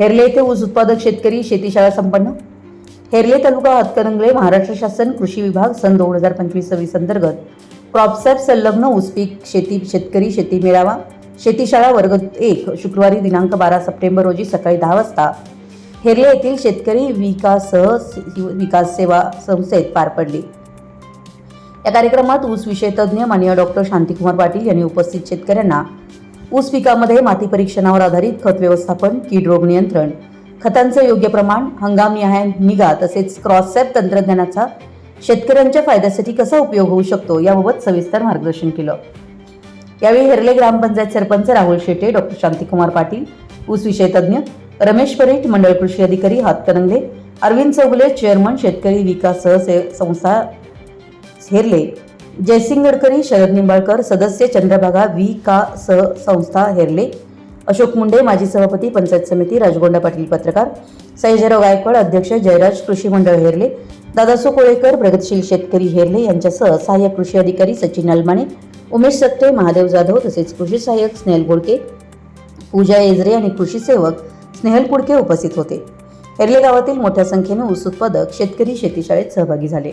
हेरले येथे ऊस उत्पादक शेतकरी शेतीशाळा संपन्न. हेरले तालुका हातकणंगले महाराष्ट्र शासन कृषी विभाग सन दोन हजार पंचवीस सव्वीस अंतर्गत. क्रॉपसॅप संलग्न ऊस पीक शेती शेतकरी शेती मेळावा. शेतीशाळा वर्ग एक शुक्रवारी दिनांक बारा सप्टेंबर रोजी सकाळी दहा वाजता. हेरले येथील शेतकरी विकास विकास सेवा संस्थेत पार पडली. या कार्यक्रमात ऊस विषय तज्ज्ञ माननीय डॉक्टर शांतिकुमार पाटील यांनी उपस्थित शेतकऱ्यांना ऊस पिकामध्ये माती परीक्षणावर आधारित खत व्यवस्थापन कीड रोग नियंत्रण. खतांचं योग्य प्रमाण हंगामनिहाय निगा तसेच क्रॉससॅप तंत्रज्ञानाचा शेतकऱ्यांच्या फायद्यासाठी कसा उपयोग होऊ शकतो याबाबत सविस्तर मार्गदर्शन केलं. यावेळी हेरले ग्रामपंचायत सरपंच राहुल शेटे डॉक्टर शांतिकुमार पाटील ऊस विषय तज्ज्ञ रमेश परेट मंडळ कृषी अधिकारी हातकणंगले अरविंद चौगुले चेअरमन शेतकरी विकास सहसे संस्था हेरले. जयसिंग गडकरी शरद निंबाळकर सदस्य चंद्रभागा व्ही का स संस्था हेरले. अशोक मुंडे माजी सभापती पंचायत समिती राजगोंडा पाटील पत्रकार. सयाजीराव गायकवाड अध्यक्ष जयराज कृषी मंडळ हेरले. दादासो कोळेकर प्रगतशील शेतकरी हेरले. यांच्यासह सहाय्यक कृषी अधिकारी सचिन अलमाने उमेश सत्ते महादेव जाधव तसेच कृषी सहाय्यक स्नेहल गोडके पूजा एजरे आणि कृषी सेवक स्नेहल कुडके उपस्थित होते. हेरले गावातील मोठ्या संख्येने ऊस उत्पादक शेतकरी शेतीशाळेत सहभागी झाले.